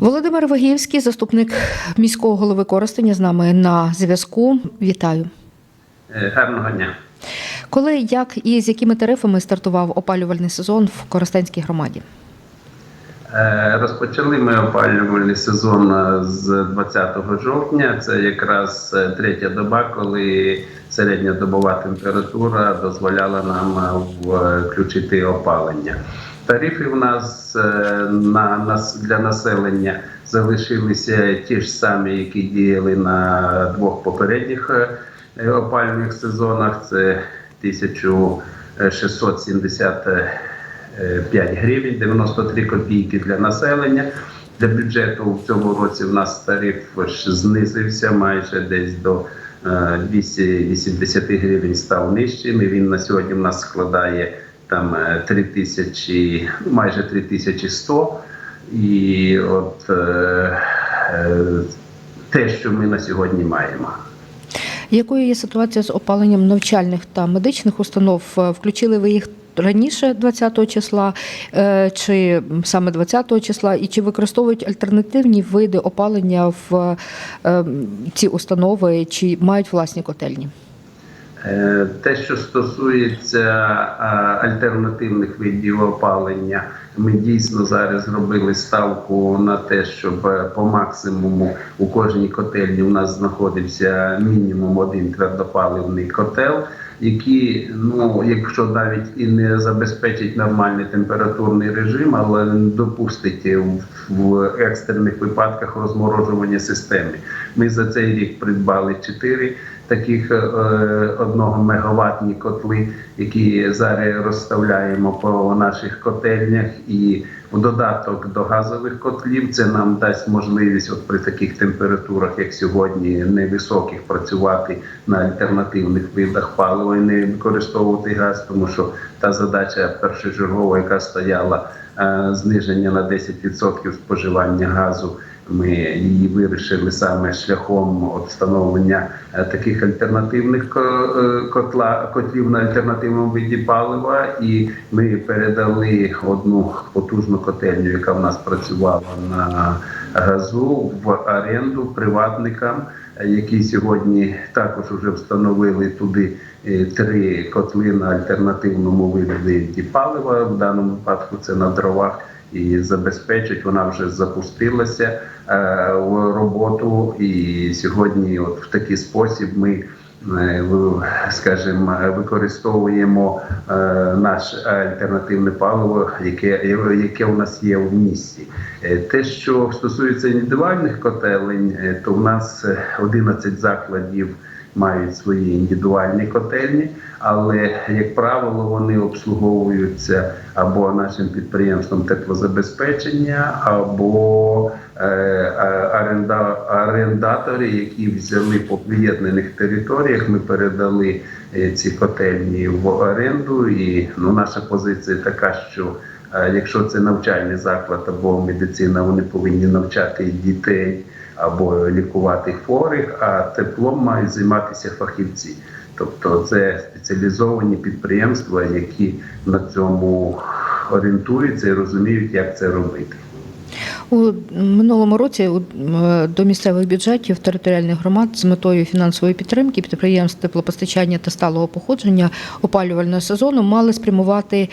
Володимир Вагівський, заступник міського голови Коростеня, з нами на зв'язку. Вітаю. Е, Гарного дня. Коли, як і з якими тарифами стартував опалювальний сезон в Коростенській громаді? Е, Розпочали ми опалювальний сезон е, з 20 жовтня. Це якраз третя доба, коли середньодобова температура дозволяла нам включити опалення. Тарифи в нас е, на нас для населення залишилися ті ж самі, які діяли на двох попередніх е, опалювальних сезонах. Це 1670 5 гривень 93 копійки для населення. Для бюджету в цьому році в нас тариф знизився майже десь до е, 280 гривень став нижчим. І він на сьогодні в нас складає там е, 3000, ну, майже 3100. І от е, е, те, що ми на сьогодні маємо. Якою є ситуація з опаленням навчальних та медичних установ? Е, Включили ви їх раніше 20-го числа е, чи саме 20-го числа, і чи використовують альтернативні види опалення в е, ці установи, чи мають власні котельні? Е, Те, що стосується альтернативних видів опалення, ми дійсно зараз зробили ставку на те, щоб е, по максимуму у кожній котельні у нас знаходився мінімум один твердопаливний котел, який, ну якщо навіть і не забезпечить нормальний температурний режим, але допустить в екстрених випадках розморожування системи. Ми за цей рік придбали чотири таких е, одного мегаваттні котли, які зараз розставляємо по наших котельнях, і в додаток до газових котлів це нам дасть можливість, от при таких температурах, як сьогодні, невисоких, працювати на альтернативних видах палива і не використовувати газ, тому що та задача першочергова, яка стояла е, зниження на 10% споживання газу. Ми її вирішили саме шляхом от встановлення е, таких альтернативних ко- е, котла котлів на альтернативному виді палива, і ми передали одну потужну котельню, яка в нас працювала на газу в оренду приватникам, е, які сьогодні також вже встановили туди е, три котли на альтернативному виді палива. В даному випадку це на дровах і забезпечить. Вона вже запустилася е, в роботу. І сьогодні, от в такий спосіб, ми е, скажімо, використовуємо е, наше альтернативне паливо, яке, яке у нас є в місті. Те, що стосується індивідуальних котелень, то в нас е, 11 закладів мають свої індивідуальні котельні, але як правило вони обслуговуються або нашим підприємством теплозабезпечення, або е, е, оренда, орендаторі, які взяли по приєднаних територіях. Ми передали е, ці котельні в оренду, і ну, наша позиція така, що е, якщо це навчальний заклад або медицина, вони повинні навчати дітей або лікувати хворих, а теплом мають займатися фахівці. Тобто це спеціалізовані підприємства, які на цьому орієнтуються і розуміють, як це робити. У минулому році до місцевих бюджетів територіальних громад з метою фінансової підтримки підприємств теплопостачання та сталого походження опалювального сезону мали спрямувати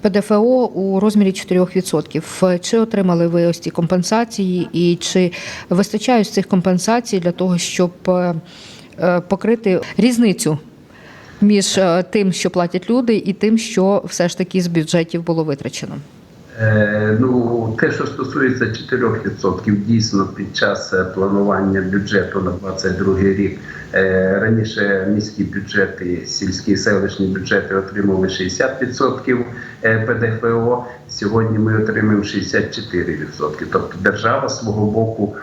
ПДФО у розмірі 4%. Чи отримали ви ось ці компенсації, і чи вистачає з цих компенсацій для того, щоб е, е, покрити різницю між е, тим, що платять люди, і тим, що все ж таки з бюджетів було витрачено? Е, Ну, те, що стосується 4%, дійсно під час е, планування бюджету на 22 рік е, раніше міські бюджети, сільські селищні бюджети отримували 60% е, ПДФО. Сьогодні ми отримуємо 64%. Тобто держава свого боку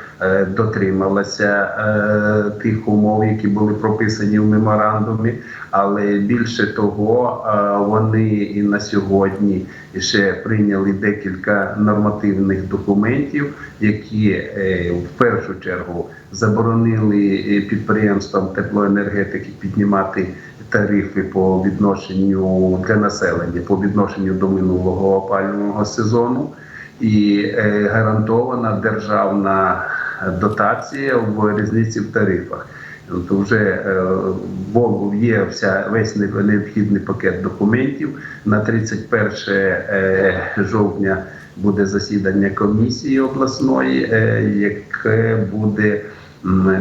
дотрималася е, тих умов, які були прописані в меморандумі. Але більше того, е, вони і на сьогодні ще прийняли декілька нормативних документів, які е, в першу чергу заборонили е, підприємствам теплоенергетики піднімати тарифи по відношенню для населення по відношенню до минулого опалювального сезону. і е, гарантована державна дотація в різниці в тарифах. То вже е, бо є вся весь необхідний пакет документів. На 31 е, жовтня буде засідання комісії обласної, е, яке буде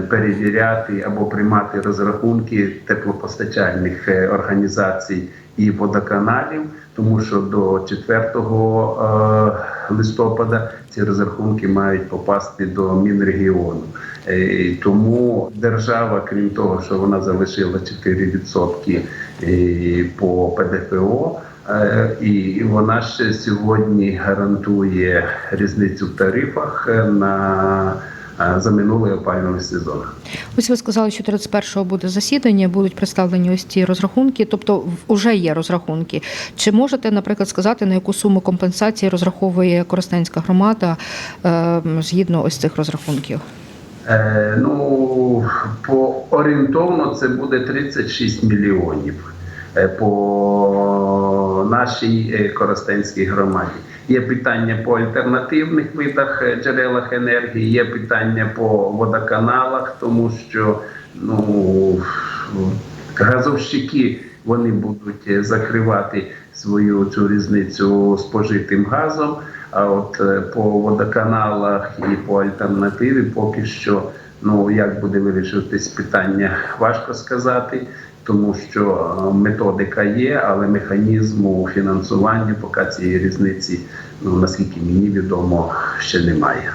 перевіряти або приймати розрахунки теплопостачальних організацій і водоканалів, тому що до 4 е, листопада ці розрахунки мають попасти до Мінрегіону. Е, Тому держава, крім того, що вона залишила 4% е, по ПДФО, е, і вона ще сьогодні гарантує різницю в тарифах на за минулий опалювальний сезон. Ось ви сказали, що 31-го буде засідання, будуть представлені ось ці розрахунки, тобто вже є розрахунки. Чи можете, наприклад, сказати, на яку суму компенсації розраховує Коростенська громада е, згідно ось цих розрахунків? Е, ну, по орієнтовно це буде 36 мільйонів е, по нашій е, Коростенській громаді. Є питання по альтернативних видах е, джерелах енергії, є питання по водоканалах, тому що ну, газовщики вони будуть е, закривати свою цю різницю спожитим газом. А от е, по водоканалах і по альтернативі поки що ну як буде вирішуватись питання, важко сказати, тому що е, методика є, але механізму фінансування поки цієї різниці, ну наскільки мені відомо, ще немає.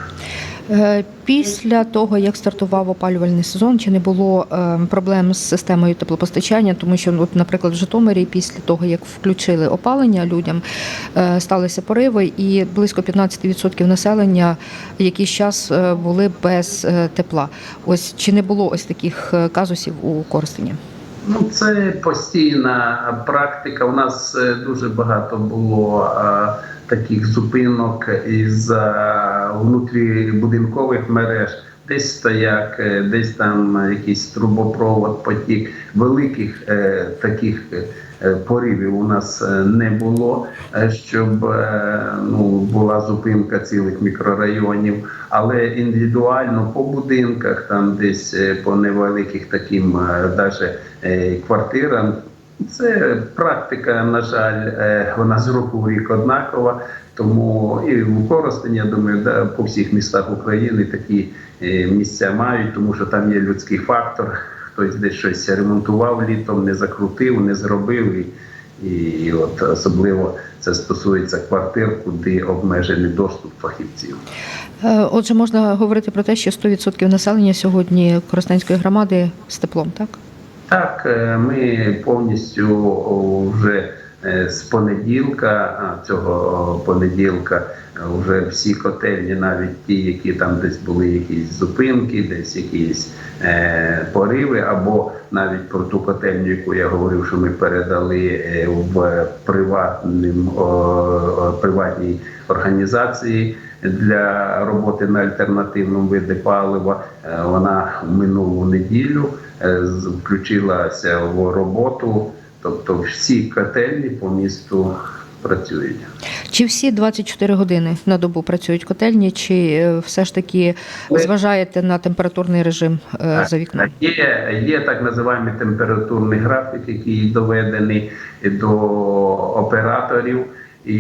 Е, Після того, як стартував опалювальний сезон, чи не було е, проблем з системою теплопостачання, тому що, от, наприклад, в Житомирі, після того як включили опалення людям, сталися пориви, і близько 15% населення якийсь час були без тепла. Ось чи не було ось таких казусів у Коростені? Ну, це постійна практика. У нас е, дуже багато було а, таких зупинок із а, внутрібудинкових мереж. Десь стояк, е, десь там якийсь трубопровод, потік. Великих е, таких е, поривів у нас е, не було, е, щоб е, ну, була зупинка цілих мікрорайонів. Але індивідуально по будинках, там десь е, по невеликих таким е, даже е, квартирам. Це практика, на жаль, е, вона з року в рік однакова. Тому і в Коростені, я думаю, да, по всіх містах України такі е, місця мають, тому що там є людський фактор. Хтось десь щось ремонтував літом, не закрутив, не зробив. І, і от особливо це стосується квартир, куди обмежений доступ фахівців. Е, Отже, можна говорити про те, що 100% населення сьогодні Коростенської громади з теплом, так? Так, е, ми повністю вже з понеділка, цього понеділка, е, вже всі котельні, навіть ті, які там десь були якісь зупинки, десь якісь е, пориви, або навіть про ту котельню, яку я говорив, що ми передали е, в приватним о, приватній організації для роботи на альтернативному виді палива. Е, Вона минулу неділю е, включилася в роботу. Тобто всі котельні по місту працюють. Чи всі 24 години на добу працюють котельні, чи е, все ж таки Ми- зважаєте на температурний режим е, за вікном? Є, є так називаємо температурний графік, який доведений до операторів. І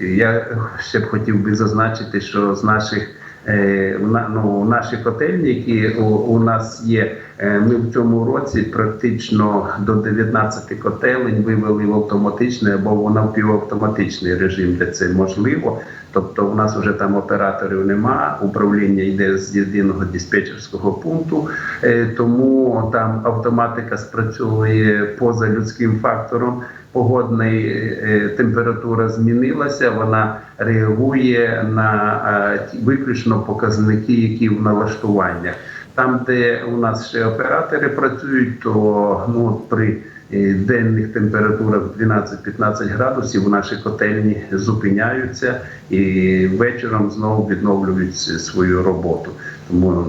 я ще б хотів би зазначити, що з наших на- ну, наші котельні, які у, у нас є, е, ми в цьому році практично до 19 котелень вивели в автоматичний або в напівавтоматичний режим, де це можливо. Тобто, у нас вже там операторів нема, управління йде з єдиного диспетчерського пункту, е, тому там автоматика спрацьовує поза людським фактором. Погодна е, температура змінилася, вона реагує на е, виключно показники, які в налаштуваннях. Там, де у нас ще оператори працюють, то ну при е, денних температурах 12-15 градусів наші котельні зупиняються і вечором знову відновлюють свою роботу. Тому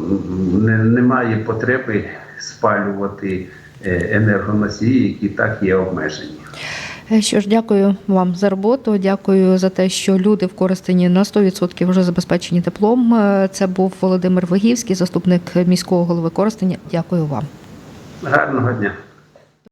немає потреби спалювати енергоносії, які так є обмежені. Е, Що ж, дякую вам за роботу. Дякую за те, що люди в Коростені на 100% вже забезпечені теплом. Е, Це був Володимир Вигівський, заступник міського голови Коростеня. Дякую вам. Гарного дня.